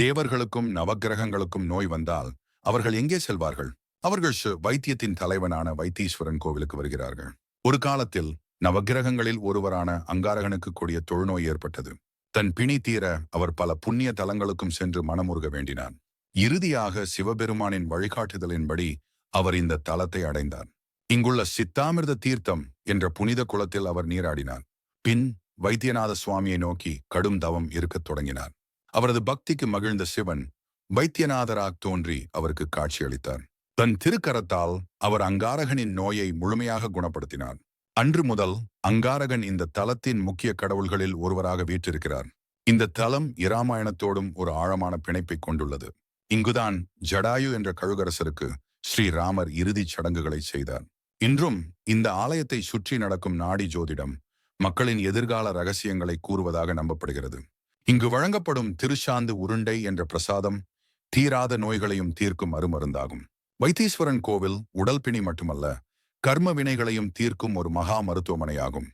தேவர்களுக்கும் நவக்கிரகங்களுக்கும் நோய் வந்தால் அவர்கள் எங்கே செல்வார்கள்? அவர்கள் வைத்தியத்தின் தலைவனான வைத்தீஸ்வரன் கோவிலுக்கு வருகிறார்கள். ஒரு காலத்தில் நவக்கிரகங்களில் ஒருவரான அங்காரகனுக்கு கூடிய தொழுநோய் ஏற்பட்டது. தன் பிணி தீர அவர் பல புண்ணிய தலங்களுக்கும் சென்று மனமுருக வேண்டினார் இறுதியாக சிவபெருமானின் வழிகாட்டுதலின்படி அவர் இந்த தலத்தை அடைந்தார். இங்குள்ள சித்தாமிர்த தீர்த்தம் என்ற புனித குளத்தில் அவர் நீராடினார். பின் வைத்தியநாத சுவாமியை நோக்கி கடும் தவம் இருக்கத் தொடங்கினார். அவரது பக்திக்கு மகிழ்ந்த சிவன் வைத்தியநாதராக தோன்றி அவருக்கு காட்சியளித்தார். தன் திருக்கரத்தால் அவர் அங்காரகனின் நோயை முழுமையாக குணப்படுத்தினார். அன்று முதல் அங்காரகன் இந்த தலத்தின் முக்கிய கடவுள்களில் ஒருவராக வீற்றிருக்கிறார். இந்த தலம் இராமாயணத்தோடும் ஒரு ஆழமான பிணைப்பை கொண்டுள்ளது. இங்குதான் ஜடாயு என்ற கழுகரசருக்கு ஸ்ரீராமர் இறுதிச் சடங்குகளை செய்தார். இன்றும் இந்த ஆலயத்தை சுற்றி நடக்கும் நாடி ஜோதிடம் மக்களின் எதிர்கால ரகசியங்களை கூறுவதாக நம்பப்படுகிறது. இங்கு வழங்கப்படும் திருச்சாந்து உருண்டை என்ற பிரசாதம் தீராத நோய்களையும் தீர்க்கும் அருமருந்தாகும். வைத்தீஸ்வரன் கோவில் உடல் பிணி மட்டுமல்ல கர்ம வினைகளையும் தீர்க்கும் ஒரு மகா மருத்துவமனையாகும்.